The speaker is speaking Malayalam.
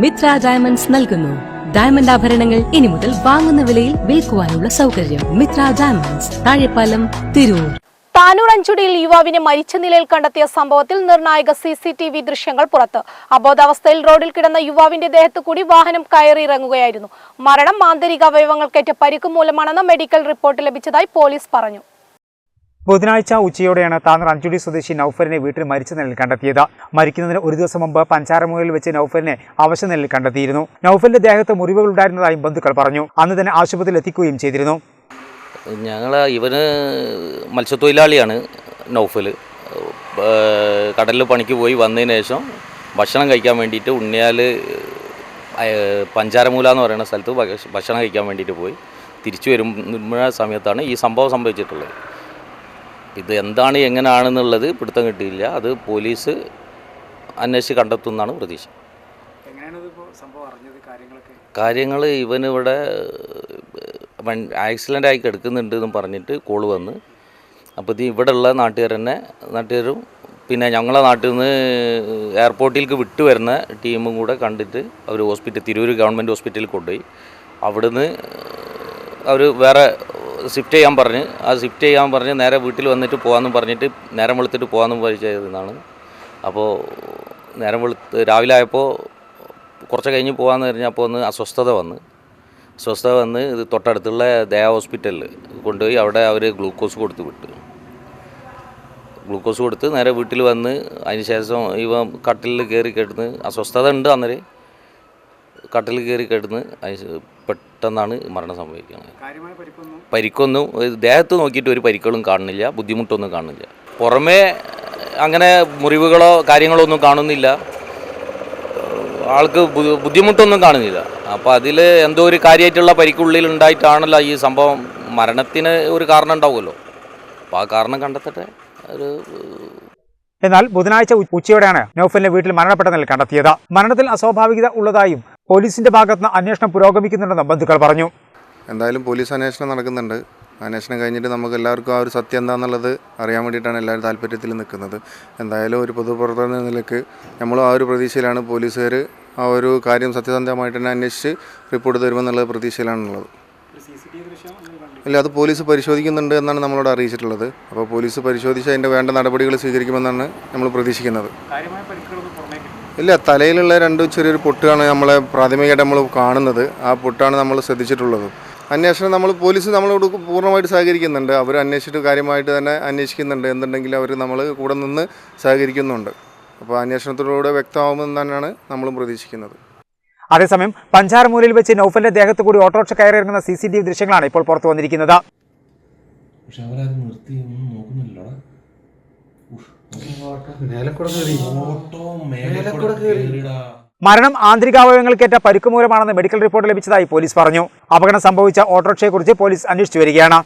മിത്ര ഡയമണ്ട്സ് നൽകുന്നു. ഡയമണ്ട് ആഭരണങ്ങൾ ഇനി മുതൽ വാങ്ങുന്ന വിലയിൽ വിൽക്കുവാനുള്ള സൗകര്യം മിത്ര ഡയമണ്ട്സ് താഴെപ്പാലം തിരൂർ. താനൂർ അഞ്ചുടിയിൽ യുവാവിനെ മരിച്ച നിലയിൽ കണ്ടെത്തിയ സംഭവത്തിൽ നിർണായക സി സി ടി വി ദൃശ്യങ്ങൾ പുറത്ത്. അബോധാവസ്ഥയിൽ റോഡിൽ കിടന്ന യുവാവിന്റെ ദേഹത്തു കൂടി വാഹനം കയറിയിറങ്ങുകയായിരുന്നു. മരണം ആന്തരിക അവയവങ്ങൾക്കേറ്റ പരിക്ക് മൂലമാണെന്ന് മെഡിക്കൽ റിപ്പോർട്ട് ലഭിച്ചതായി പോലീസ് പറഞ്ഞു. ബുധനാഴ്ച ഉച്ചയോടെയാണ് താനൂർ അഞ്ചുടി സ്വദേശി നൌഫലിനെ വീട്ടിൽ മരിച്ച നിലയിൽ കണ്ടെത്തിയത്. മരിക്കുന്നതിന് ഒരു ദിവസം മുമ്പ് പഞ്ചാരമുകളിൽ വെച്ച് നൌഫലിനെ അവശ നിലയിൽ കണ്ടെത്തിയിരുന്നു. നൌഫലിന്റെ ദേഹത്ത് മുറിവുകൾ ഉണ്ടായിരുന്നതായും ബന്ധുക്കൾ പറഞ്ഞു. അന്ന് തന്നെ ആശുപത്രിയിൽ എത്തിക്കുകയും ചെയ്തിരുന്നു. ഞങ്ങൾ ഇവന് മത്സ്യത്തൊഴിലാളിയാണ് നൌഫൽ കടലിൽ പണിക്ക് പോയി വന്നതിന് ശേഷം ഭക്ഷണം കഴിക്കാൻ വേണ്ടിയിട്ട് ഉണ്ണിയാൽ പഞ്ചാരമൂല എന്ന് പറയുന്ന സ്ഥലത്ത് ഭക്ഷ- ഭക്ഷണം കഴിക്കാൻ വേണ്ടിയിട്ട് പോയി. തിരിച്ചു വരുമ്പോഴ സമയത്താണ് ഈ സംഭവം സംഭവിച്ചിട്ടുള്ളത്. ഇത് എന്താണ് എങ്ങനെയാണെന്നുള്ളത് പിടുത്തം കിട്ടിയില്ല. അത് പോലീസ് അന്വേഷിച്ച് കണ്ടെത്തുമെന്നാണ് പ്രതീക്ഷ. കാര്യങ്ങൾ ഇവനിവിടെ ആക്സിഡന്റ് ആയി കിടക്കുന്നുണ്ട് എന്ന് പറഞ്ഞിട്ട് കോൾ വന്ന്. അപ്പോൾ ഇത് ഇവിടെയുള്ള നാട്ടുകാർ തന്നെ നാട്ടുകാരും പിന്നെ ഞങ്ങളെ നാട്ടിൽ നിന്ന് എയർപോർട്ടിലേക്ക് വിട്ടു വരുന്ന ടീമും കൂടെ കണ്ടിട്ട് അവർ ഹോസ്പിറ്റൽ തിരൂർ ഗവൺമെന്റ് ഹോസ്പിറ്റലിൽ കൊണ്ടുപോയി. അവിടുന്ന് അവർ വേറെ ഷിഫ്റ്റ് ചെയ്യാൻ പറഞ്ഞ് ആ ഷിഫ്റ്റ് ചെയ്യാൻ പറഞ്ഞ് നേരെ വീട്ടിൽ വന്നിട്ട് പോകാമെന്ന് പറഞ്ഞിട്ട് നേരം വെളുത്തിട്ട് പോകാമെന്ന് പരിചയതാണ് അപ്പോൾ നേരം വെളുത്ത് രാവിലെ ആയപ്പോൾ കുറച്ച് കഴിഞ്ഞ് പോകാമെന്ന് പറഞ്ഞപ്പോൾ ഒന്ന് അസ്വസ്ഥത വന്ന്. അസ്വസ്ഥത വന്ന് ഇത് തൊട്ടടുത്തുള്ള ദയ ഹോസ്പിറ്റലിൽ കൊണ്ടുപോയി അവിടെ അവർ ഗ്ലൂക്കോസ് കൊടുത്ത് വിട്ടു. ഗ്ലൂക്കോസ് കൊടുത്ത് നേരെ വീട്ടിൽ വന്ന് അതിന് ശേഷം ഇവ കട്ടിലിൽ കയറി കിടന്ന് അസ്വസ്ഥത ഉണ്ട് അന്നേരം. കട്ടിലിൽ കയറി കിടന്ന് അതിന് പെട്ടെന്നാണ് മരണം സംഭവിക്കുന്നത് പരിക്കൊന്നും? ദേഹത്ത് നോക്കിയിട്ട് ഒരു പരിക്കുകളും കാണുന്നില്ല ബുദ്ധിമുട്ടൊന്നും കാണുന്നില്ല. പുറമേ അങ്ങനെ മുറിവുകളോ കാര്യങ്ങളോ ഒന്നും കാണുന്നില്ല. ആൾക്ക് ബുദ്ധിമുട്ടൊന്നും കാണുന്നില്ല. അപ്പോൾ അതിൽ എന്തോ ഒരു കാര്യമായിട്ടുള്ള പരിക്കുള്ളിൽ ഉണ്ടായിട്ടാണല്ലോ ഈ സംഭവം. മരണത്തിന് ഒരു കാരണം ഉണ്ടാവുമല്ലോ. അപ്പോൾ ആ കാരണം കണ്ടെത്തട്ടെ. ഒരു എന്നാൽ ബുധനാഴ്ച ഉച്ചയോടെയാണ് നൌഫലിന്റെ വീട്ടിൽ മരണപ്പെട്ട നിലയിൽ കണ്ടെത്തിയത്. മരണത്തിൽ അസ്വാഭാവികത ഉള്ളതായും പോലീസിന്റെ ഭാഗത്തുനിന്ന് അന്വേഷണം പുരോഗമിക്കുന്നുണ്ടെന്ന് ബന്ധുക്കൾ പറഞ്ഞു. എന്തായാലും പോലീസ് അന്വേഷണം നടക്കുന്നുണ്ട്. അന്വേഷണം കഴിഞ്ഞിട്ട് നമുക്ക് എല്ലാവർക്കും ആ ഒരു സത്യം എന്താണെന്നുള്ളത് അറിയാൻ വേണ്ടിയിട്ടാണ് എല്ലാവരും താല്പര്യത്തിൽ നിൽക്കുന്നത്. എന്തായാലും ഒരു പൊതുപ്രവർത്തന നിലയ്ക്ക് നമ്മളും ആ ഒരു പ്രതീക്ഷയിലാണ് പോലീസുകാർ ആ ഒരു കാര്യം സത്യസന്ധമായിട്ട് തന്നെ അന്വേഷിച്ച് റിപ്പോർട്ട് തരുമെന്നുള്ള പ്രതീക്ഷയിലാണുള്ളത്. അല്ല അത് പോലീസ് പരിശോധിക്കുന്നുണ്ട് എന്നാണ് നമ്മളോട് അറിയിച്ചിട്ടുള്ളത്. അപ്പോൾ പോലീസ് പരിശോധിച്ച് അതിന്റെ വേണ്ട നടപടികൾ സ്വീകരിക്കുമെന്നാണ് നമ്മൾ പ്രതീക്ഷിക്കുന്നത്. ഇല്ല തലയിലുള്ള രണ്ട് ചെറിയൊരു പൊട്ടാണ് നമ്മളെ പ്രാഥമികമായിട്ട് നമ്മൾ കാണുന്നത്. ആ പൊട്ടാണ് നമ്മൾ ശ്രദ്ധിച്ചിട്ടുള്ളത്. അന്വേഷണം നമ്മൾ പോലീസ് നമ്മളോട് പൂർണമായിട്ട് സഹകരിക്കുന്നുണ്ട്. അവർ അന്വേഷിച്ചിട്ട് കാര്യമായിട്ട് തന്നെ അന്വേഷിക്കുന്നുണ്ട്. എന്തുണ്ടെങ്കിലും അവർ നമ്മൾ കൂടെ നിന്ന് സഹകരിക്കുന്നുണ്ട്. അപ്പോൾ അന്വേഷണത്തിലൂടെ വ്യക്തമാകുമെന്ന് തന്നെയാണ് നമ്മളും പ്രതീക്ഷിക്കുന്നത്. അതേസമയം പഞ്ചാരമൂലയിൽ വെച്ച് നൌഫലിന്റെ ദേഹത്ത് കൂടി ഓട്ടോറിക്ഷ കയറി ഇറങ്ങുന്ന സി സി ടി വി ദൃശ്യങ്ങളാണ് ഇപ്പോൾ പുറത്തു വന്നിരിക്കുന്നത്. പക്ഷെ അവരത് നിർത്തി ഒന്നും നോക്കുന്നില്ലടാ മരണം ആന്തരികാവയവങ്ങൾക്കേറ്റ പരിക്കുമൂലമാണെന്ന് മെഡിക്കൽ റിപ്പോർട്ട് ലഭിച്ചതായി പോലീസ് പറഞ്ഞു. അപകടം സംഭവിച്ച ഓട്ടോറിക്ഷയെക്കുറിച്ച് പോലീസ് അന്വേഷിച്ചു വരികയാണ്.